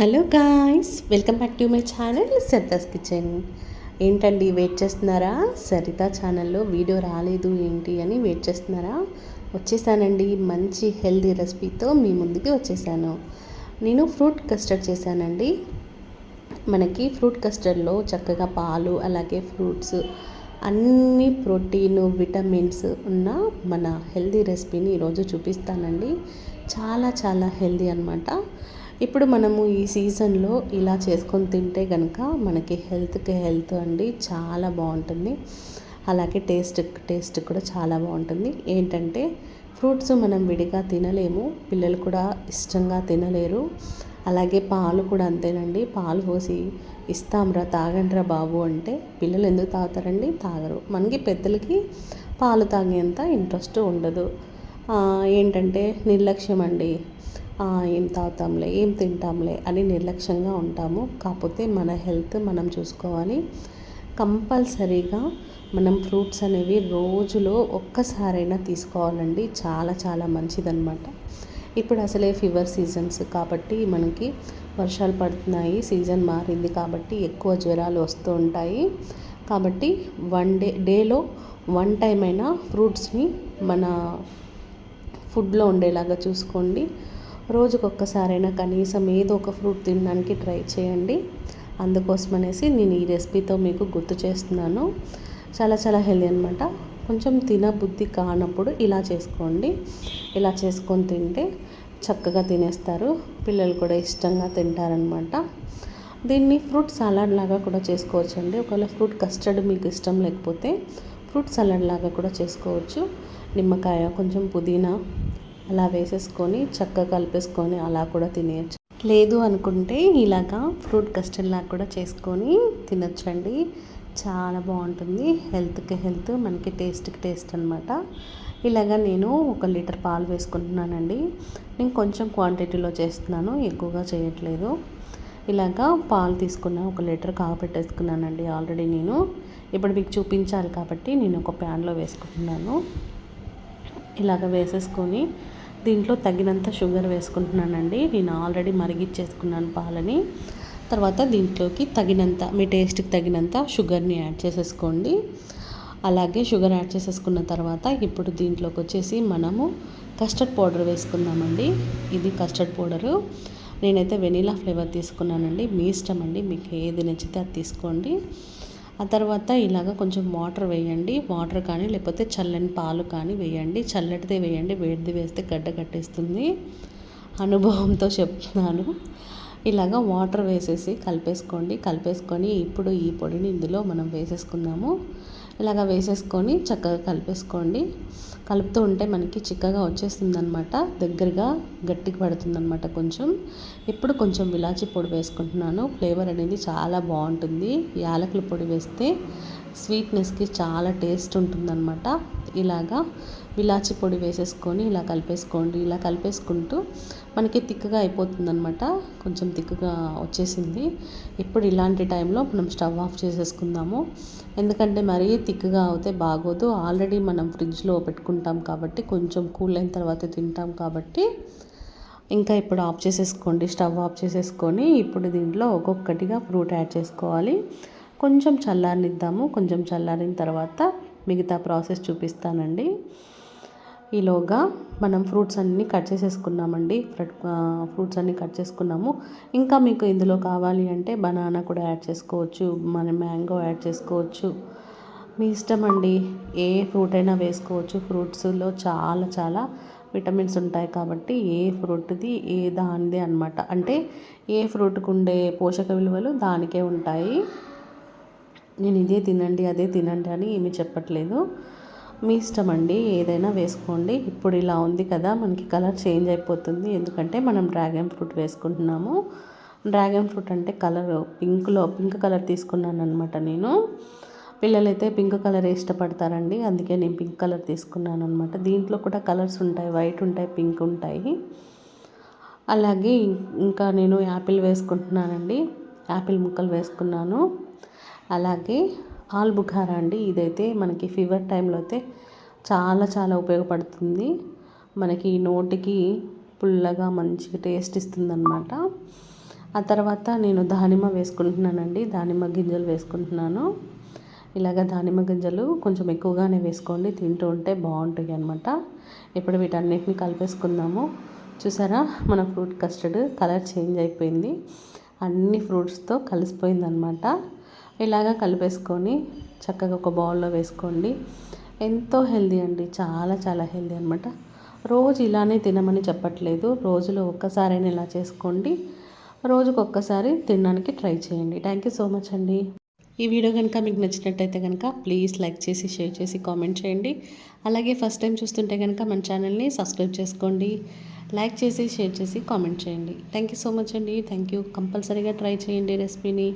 Hello guys welcome back to my channel Sarita's kitchen. ఏంటండి wait చేస్తున్నారా? సరిత ఛానల్లో video రాలేదు ఏంటి అని వెయిట్ చేస్తున్నారా? వచ్చేసానండి మంచి హెల్దీ రెసిపీతో మీ ముందుకి వచ్చేసాను. నేను ఫ్రూట్ కస్టర్డ్ చేశానండి. మనకి ఫ్రూట్ కస్టర్డ్లో చక్కగా పాలు అలాగే ఫ్రూట్స్ అన్ని ప్రోటీన్ విటమిన్స్ ఉన్న మన హెల్దీ రెసిపీని ఈరోజు చూపిస్తానండి. చాలా చాలా హెల్దీ అనమాట ఇప్పుడు మనము ఈ సీజన్లో ఇలా చేసుకొని తింటే కనుక మనకి హెల్త్కి హెల్త్ అండి చాలా బాగుంటుంది. అలాగే టేస్ట్ టేస్ట్ కూడా చాలా బాగుంటుంది. ఏంటంటే ఫ్రూట్స్ మనం విడిగా తినలేము. పిల్లలు కూడా ఇష్టంగా తినలేరు. అలాగే పాలు కూడా అంతేనండి. పాలు పోసి ఇస్తాంరా తాగండ్రా బాబు అంటే పిల్లలు ఎందుకు తాగుతారండి? తాగరు. మనకి పెద్దలకి పాలు తాగేంత ఇంట్రెస్ట్ ఉండదు. ఏంటంటే నిర్లక్ష్యం అండి ఏం తాగుతాంలే ఏం తింటాంలే అని నిర్లక్ష్యంగా ఉంటాము. కాకపోతే మన హెల్త్ మనం చూసుకోవాలి. కంపల్సరీగా మనం ఫ్రూట్స్ అనేవి రోజులో ఒక్కసారైనా తీసుకోవాలండి. చాలా చాలా మంచిదన్నమాట. ఇప్పుడు అసలే ఫీవర్ సీజన్స్ కాబట్టి మనకి వర్షాలు పడుతున్నాయి సీజన్ మారింది కాబట్టి ఎక్కువ జ్వరాలు వస్తూ ఉంటాయి. కాబట్టి వన్ డే డేలో వన్ టైం అయినా ఫ్రూట్స్ని మన ఫుడ్లో ఉండేలాగా చూసుకోండి. రోజుకొక్కసారైనా కనీసం ఏదో ఒక ఫ్రూట్ తినడానికి ట్రై చేయండి. అందుకోసం అనేసి నేను ఈ రెసిపీతో మీకు గుర్తు చేస్తున్నాను. చాలా చాలా హెల్దీ అనమాట కొంచెం తినబుద్ధి కానప్పుడు ఇలా చేసుకోండి. ఇలా చేసుకొని తింటే చక్కగా తినేస్తారు. పిల్లలు కూడా ఇష్టంగా తింటారనమాట దీన్ని ఫ్రూట్ సలాడ్ లాగా కూడా చేసుకోవచ్చండి. ఒకవేళ ఫ్రూట్ కస్టర్డ్ మీకు ఇష్టం లేకపోతే ఫ్రూట్ సలాడ్ లాగా కూడా చేసుకోవచ్చు. నిమ్మకాయ కొంచెం పుదీనా అలా వేసేసుకొని చక్కగా కలిపేసుకొని అలా కూడా తినేయచ్చు. లేదు అనుకుంటే ఇలాగా ఫ్రూట్ కస్టర్డ్ లాగా కూడా చేసుకొని తినొచ్చండి. చాలా బాగుంటుంది. హెల్త్కి హెల్త్ మనకి టేస్ట్కి టేస్ట్ అనమాట ఇలాగా నేను ఒక లీటర్ పాలు వేసుకుంటున్నానండి. నేను కొంచెం క్వాంటిటీలో చేస్తున్నాను ఎక్కువగా చేయట్లేదు. ఇలాగా పాలు తీసుకున్న ఒక లీటర్ కాగపెట్టేసుకున్నానండి ఆల్రెడీ నేను. ఇప్పుడు మీకు చూపించాలి కాబట్టి నేను ఒక ప్యాన్లో వేసుకుంటున్నాను. ఇలాగ వేసేసుకొని దీంట్లో తగినంత షుగర్ వేసుకుంటున్నానండి. నేను ఆల్రెడీ మరిగిచ్చేసుకున్నాను పాలని. తర్వాత దీంట్లోకి తగినంత మీ టేస్ట్కి తగినంత షుగర్ని యాడ్ చేసేసుకోండి. అలాగే షుగర్ యాడ్ చేసేసుకున్న తర్వాత ఇప్పుడు దీంట్లోకి వచ్చేసి మనము కస్టర్డ్ పౌడర్ వేసుకుందామండి. ఇది కస్టర్డ్ పౌడరు. నేనైతే వెనీలా ఫ్లేవర్ తీసుకున్నానండి. మీ ఇష్టం అండి. మీకు ఏది నచ్చితే అది తీసుకోండి. ఆ తర్వాత ఇలాగ కొంచెం వాటర్ వేయండి. వాటర్ కానీ లేకపోతే చల్లని పాలు కానీ వేయండి. చల్లటిదే వేయండి. వేడిది వేస్తే గడ్డ కట్టేస్తుంది. అనుభవంతో చెప్తున్నాను. ఇలాగ వాటర్ వేసేసి కలిపేసుకోండి. కలిపేసుకొని ఇప్పుడు ఈ పొడిని ఇందులో మనం వేసేసుకుందాము. ఇలాగ వేసేసుకొని చక్కగా కలిపేసుకోండి. కలుపుతూ ఉంటే మనకి చిక్కగా వచ్చేస్తుంది అనమాట దగ్గరగా గట్టికి పడుతుందనమాట కొంచెం. ఇప్పుడు కొంచెం విలాచి పొడి వేసుకుంటున్నాను. ఫ్లేవర్ అనేది చాలా బాగుంటుంది. యాలకుల పొడి వేస్తే స్వీట్నెస్కి చాలా టేస్ట్ ఉంటుందన్నమాట. ఇలాగా విలాచి పొడి వేసేసుకొని ఇలా కలిపేసుకోండి. ఇలా కలిపేసుకుంటూ మనకి తిక్కగా అయిపోతుందన్నమాట. కొంచెం తిక్కగా వచ్చేసింది. ఇప్పుడు ఇలాంటి టైంలో మనం స్టవ్ ఆఫ్ చేసేసుకుందాము. ఎందుకంటే మరీ తిక్కగా అవుతే బాగోదు. ఆల్రెడీ మనం ఫ్రిడ్జ్లో పెట్టుకుంటాం కాబట్టి కొంచెం కూల్ అయిన తర్వాత తింటాం కాబట్టి. ఇంకా ఇప్పుడు ఆఫ్ చేసేసుకోండి. స్టవ్ ఆఫ్ చేసేసుకొని ఇప్పుడు దీంట్లో ఒక్కొక్కటిగా ఫ్రూట్ యాడ్ చేసుకోవాలి. కొంచెం చల్లారనిద్దాము. కొంచెం చల్లారిన తర్వాత మిగతా ప్రాసెస్ చూపిస్తానండి. ఈలోగా మనం ఫ్రూట్స్ అన్నీ కట్ చేసేసుకున్నామండి. ఫ్రూట్స్ అన్నీ కట్ చేసుకున్నాము. ఇంకా మీకు ఇందులో కావాలి అంటే బనానా కూడా యాడ్ చేసుకోవచ్చు. మన మ్యాంగో యాడ్ చేసుకోవచ్చు. మీ ఇష్టం అండి. ఏ ఫ్రూట్ అయినా వేసుకోవచ్చు. ఫ్రూట్స్లో చాలా చాలా విటమిన్స్ ఉంటాయి కాబట్టి ఏ ఫ్రూట్ది ఏ దానిది అనమాట అంటే ఏ ఫ్రూట్కి ఉండే పోషక విలువలు దానికే ఉంటాయి. నేను ఇదే తినండి అదే తినండి అని ఏమీ చెప్పట్లేదు. మీ ఇష్టం అండి ఏదైనా వేసుకోండి. ఇప్పుడు ఇలా ఉంది కదా మనకి కలర్ చేంజ్ అయిపోతుంది. ఎందుకంటే మనం డ్రాగన్ ఫ్రూట్ వేసుకుంటున్నాము. డ్రాగన్ ఫ్రూట్ అంటే కలర్ పింక్లో పింక్ కలర్ తీసుకున్నాను అనమాట నేను. పిల్లలైతే పింక్ కలర్ ఇష్టపడతారండి. అందుకే నేను పింక్ కలర్ తీసుకున్నాను అనమాట దీంట్లో కూడా కలర్స్ ఉంటాయి వైట్ ఉంటాయి పింక్ ఉంటాయి. అలాగే ఇంకా నేను యాపిల్ వేసుకుంటున్నానండి. యాపిల్ ముక్కలు వేసుకున్నాను. అలాగే ఆల్ బుఖారా అండి ఇదైతే మనకి ఫీవర్ టైంలో అయితే చాలా చాలా ఉపయోగపడుతుంది. మనకి నోటికి పుల్లగా మంచి టేస్ట్ ఇస్తుందన్నమాట. ఆ తర్వాత నేను దానిమ్మ వేసుకుంటున్నానండి దానిమ్మ గింజలు వేసుకుంటున్నాను. ఇలాగ దానిమ్మ గింజలు కొంచెం ఎక్కువగానే వేసుకోండి తింటూ ఉంటే బాగుంటాయి అనమాట ఇప్పుడు వీటన్నిటిని కలిపేసుకుందాము. చూసారా మన ఫ్రూట్ కస్టర్డ్ కలర్ చేంజ్ అయిపోయింది. అన్ని ఫ్రూట్స్తో కలిసిపోయిందనమాట ఇలాగ కలిపేసుకొని చక్కగా ఒక బౌల్లో వేసుకోండి. ఎంతో హెల్దీ అండి. చాలా చాలా హెల్దీ అనమాట రోజు ఇలానే తినమని చెప్పట్లేదు. రోజులో ఒక్కసారైనా ఇలా చేసుకోండి. రోజుకు ఒక్కసారి తినడానికి ట్రై చేయండి. థ్యాంక్ యూ సో మచ్ అండి. ఈ వీడియో కనుక మీకు నచ్చినట్టయితే కనుక ప్లీజ్ లైక్ చేసి షేర్ చేసి కామెంట్ చేయండి. అలాగే ఫస్ట్ టైం చూస్తుంటే కనుక మన ఛానల్ని సబ్స్క్రైబ్ చేసుకోండి. లైక్ చేసి షేర్ చేసి కామెంట్ చేయండి. థ్యాంక్ యూ సో మచ్ అండి. థ్యాంక్ యూ కంపల్సరీగా ట్రై చేయండి రెసిపీని.